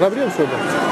Bağırabiliyor musun orada?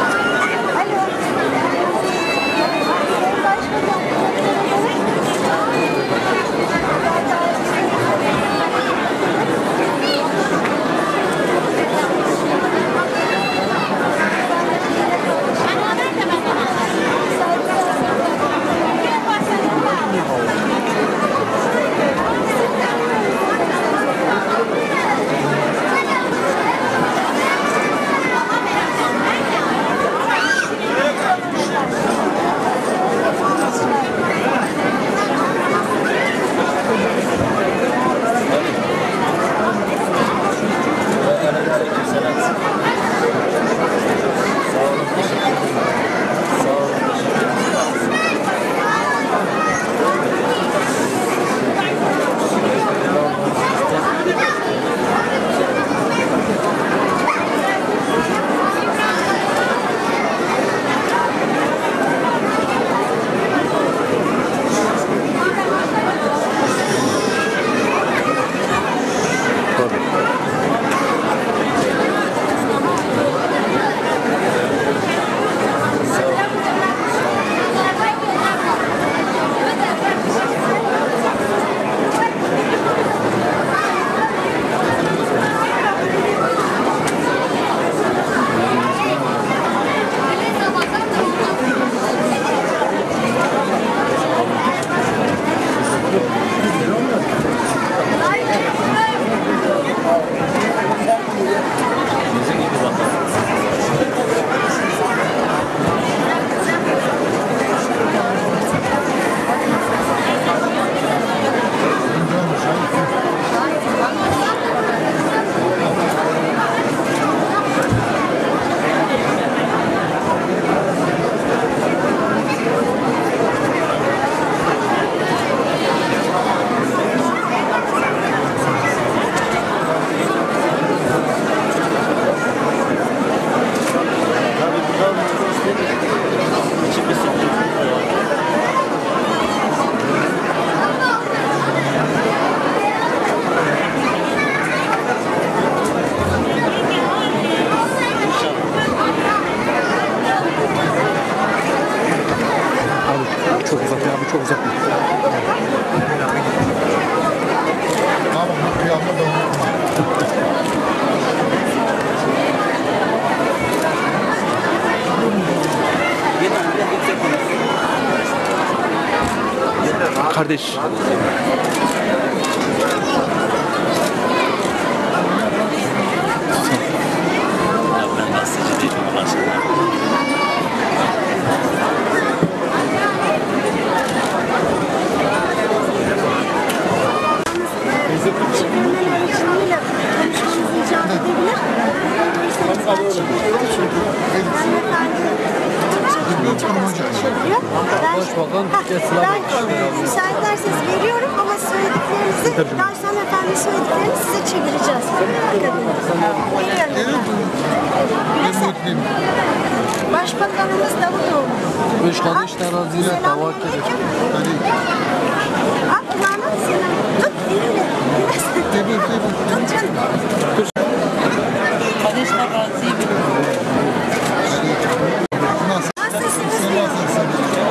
Çevireceğiz. Veriyorum. Burası Başbakanımız Davutoğlu. Beş kardeşler razıyla tevakkül et. Al kulağına selam. Tut elinle. Tut canım. Kardeşler razıyım. Nasılsınız?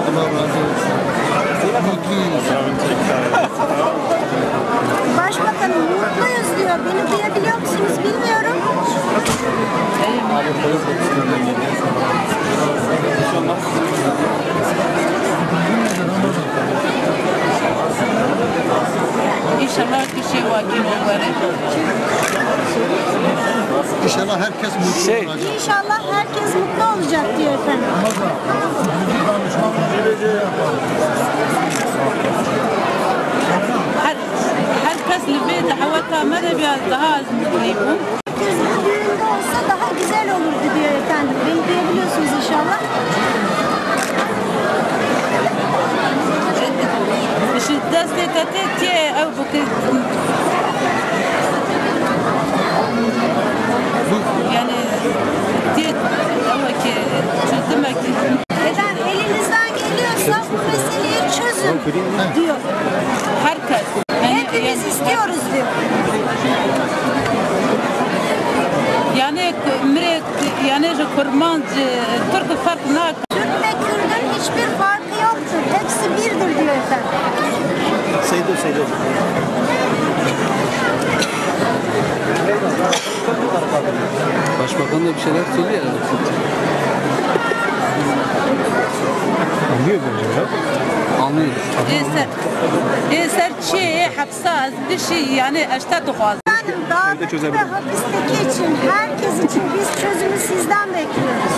Allah razı olsun. Mutluyuz. Başbakanım mutluyuz diyor. Beni duyabiliyor musunuz bilmiyorum. İnşallah bir şey vakil olur. İnşallah herkes mutlu Şey- olacak. İnşallah herkes mutlu olacak diyor efendim. Her, herkes libe dahavata mene biraz daha az mutluyum. Herkes bu düğünde olsa daha güzel olurdu diyor efendim. Beni duyabiliyorsunuz inşallah. شدة ستاتي أو بكرة يعني ديت أو كي شدمك Neden elinizden geliyorsa bu meseleyi çözün diyor. herkes yani, Hepimiz istiyoruz diyor. Yani mrek yani kurman e, Türk farkı ne? Türk ve Kürt'ün hiçbir farkı yoktur. Hepsi birdir diyor efendim. Seydo Seydo. Başbakan da bir şeyler söylüyor herhalde. Anlıyor ya. Anlıyor. Eser, eser çiğ, hapsa, dişi yani eşte duhaz. Efendim dağda ve çözebilirim. hapisteki için, herkes için biz çözümü sizden bekliyoruz.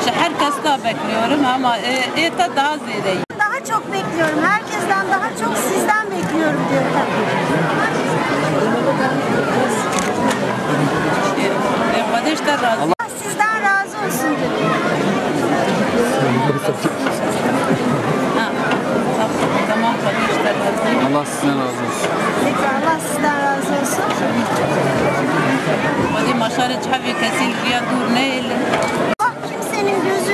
İşte herkes de bekliyorum ama e, ete daha ziyade. Daha çok bekliyorum. Herkesten daha çok sizden bekliyorum diyor efendim. Kardeş de razı. Allah sizden razı olsun diyor. Ha, Tamam. Allah sizden razı olsun. Allah sizden razı olsun. Hadi maşarı çavi kesil bir dur ne kimsenin gözünü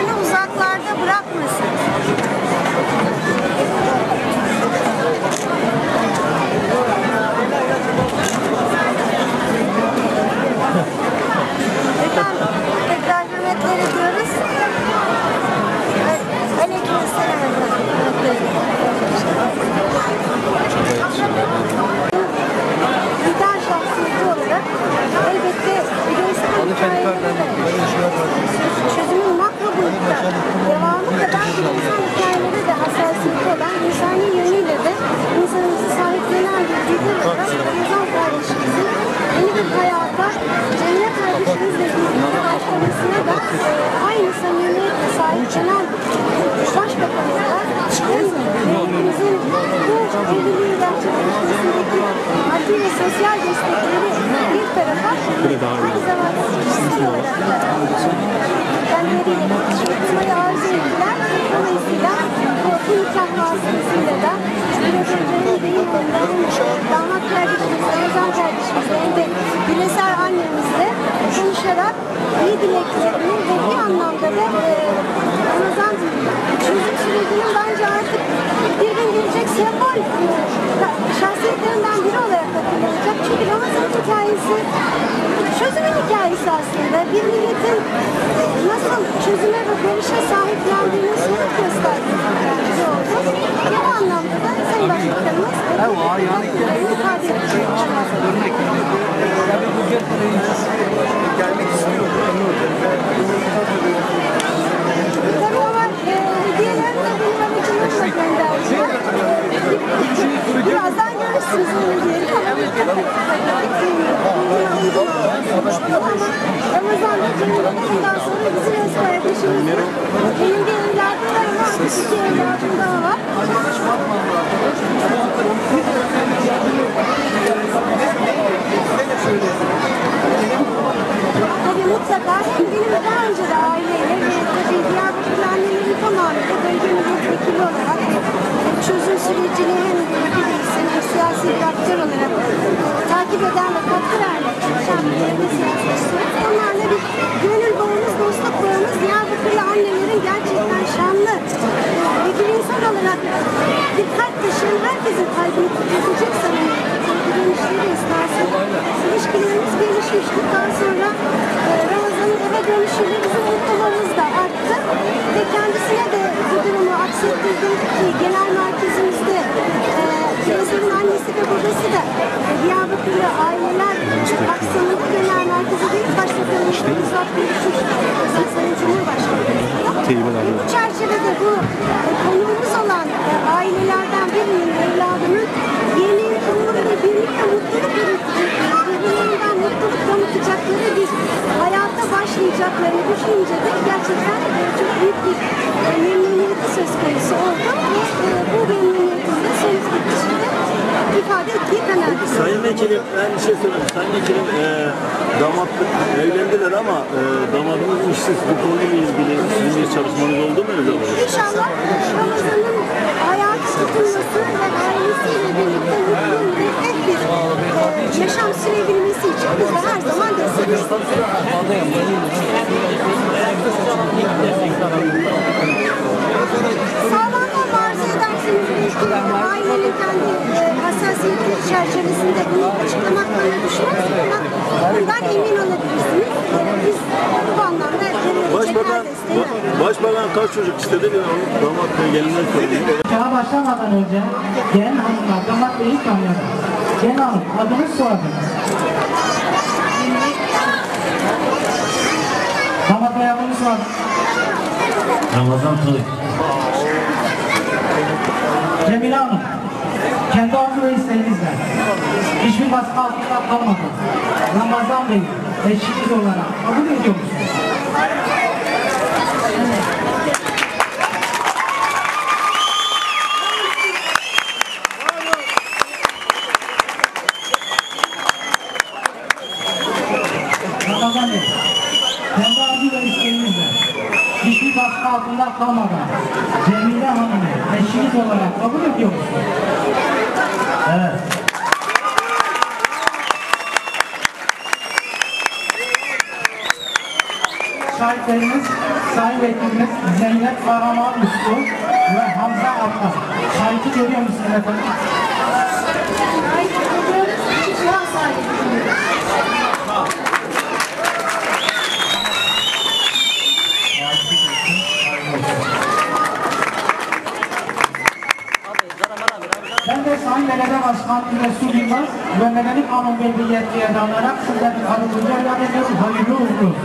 そう。Sosyal destekleri bir tarafa. Aynı zamanda kişisel olarak kendileriyle katılmayı arzu ettiler. Dolayısıyla bu, nikah vasıtasıyla da biraz önce deyiminden damat kardeşimiz, Ramazan kardeşimizle hem de Güleser annemizle konuşarak iyi dileklerini ve bir anlamda da e, Ramazan çözüm sürecinin bence artık bir gün gelecek. Sembol e, şahsiyetlerinden biri olarak hatırlanacak. Bir milletin e, nasıl çözüme ve barışa sahiplendiğini somut gösterdiği hikayesi oldu. Bu anlamda da Sayın Başbakanımız e, ifade edecek. Tabii ama e, hediyelerini de benim aracılığımla gönderdiler. E, Birazdan görürsünüz onu diyelim ama Benim bir evladım var ama iki evladım daha var. Tabii mutlaka hem benim daha önce de aileyle ve tabii Diyarbakırlı annelerin tamamıyla bölge milletvekili olarak çözüm sürecini hem bir isim hem siyasi bir aktör olarak bizim mutluluğumuz da arttı. Ve kendisine de bu durumu aksettirdim ki genel merkezimizde e, Güleser'in annesi ve babası da e, Diyarbakırlı aileler aksamında genel merkezi değil başbakanımızla uzak görüşmüştü. Özel Sayın Cumhurbaşkanımızla. Bu çerçevede başlayacaklarını düşününce de gerçekten e, çok büyük bir e, memnuniyeti söz konusu oldu. Ve e, bu memnuniyetin de sonuç bitişinde ifade ettiği kanaatindeyim. Sayın Vekilim ben bir şey söyleyeyim. Sayın Vekilim e, damat evlendiler ama e, damadınız işsiz bu konuyla ilgili sizin bir çalışmanız oldu mu öyle? İnşallah e, Ramazan'ın hayatı tutulması ve ailesiyle birlikte müreffeh bir e, yaşam sürebilmesi için biz de her zaman destek Sağlamdan arzu ederseniz belki ailenin kendi e, çerçevesinde bunu açıklamak bana düşmez ama bundan emin olabilirsiniz. E, biz bu anlamda kaç çocuk istedi onu damat ve gelinler sorayım. Nikaha başlamadan önce gelin hanımlar damat beyi tanıyorlar. Gelin hanım adınız soyadınız. Damat bey adınız soyadınız. Ramazan Toy. Cemile Hanım. Kendi arzu ve isteğinizle. Hiçbir baskı altında kalmadan. Ramazan Bey eşiniz olarak kabul ediyor musunuz? Ramazan Bey, kendi arzu ve isteğinizle hiçbir baskı altında kalmadan Cemile Hanım'ı eşiniz olarak kabul ediyor musunuz? Evet. Şahitlerimiz, Sayın Vekilimiz Zeynep Kahraman Üstü ve Hamza Aktan. Şahiti görüyor musunuz efendim? Ben de Sayın Belediye Başkanı Resul Yılmaz ve Medeni Kanun Beyliği yetkiye dayanarak sizlerin aracılığıyla ilan ediyorum. Hayırlı olsun.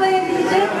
En iyi